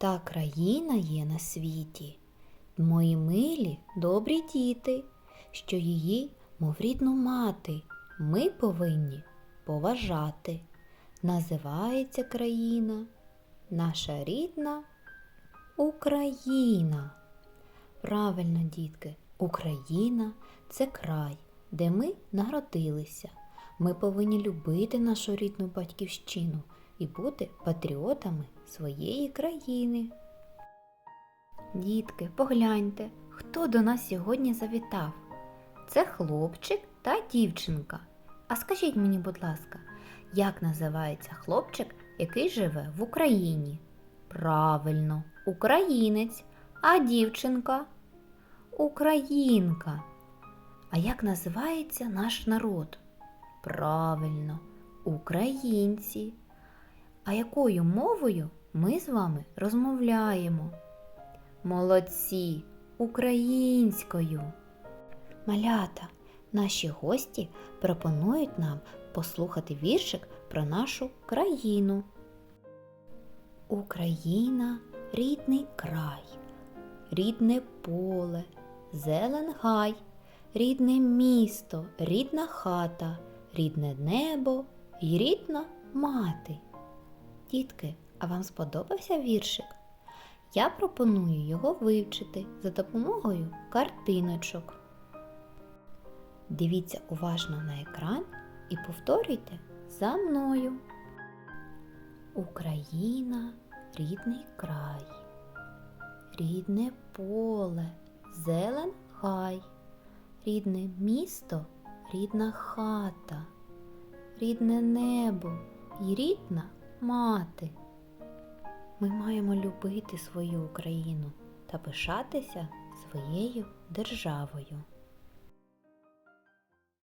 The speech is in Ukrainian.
Та країна є на світі, мої милі добрі діти, що її, мов рідну мати, ми повинні поважати. Називається країна наша рідна Україна. Правильно, дітки, Україна це край, де ми народилися. Ми повинні любити нашу рідну батьківщину і бути патріотами своєї країни. Дітки, погляньте, хто до нас сьогодні завітав. Це хлопчик та дівчинка. А скажіть мені, будь ласка, як називається хлопчик, який живе в Україні? Правильно, українець, а дівчинка українка. А як називається наш народ? Правильно, українці. А якою мовою ми з вами розмовляємо? Молодці, українською. Малята, наші гості пропонують нам послухати віршик про нашу країну. Україна рідний край, рідне поле, зелен гай, рідне місто, рідна хата, рідне небо і рідна мати. Дітки, а вам сподобався віршик? Я пропоную його вивчити за допомогою картиночок. Дивіться уважно на екран і повторюйте за мною. Україна рідний край, рідне поле, зелен гай, рідне місто, рідна хата, рідне небо і рідна мати. Ми маємо любити свою Україну та пишатися своєю державою.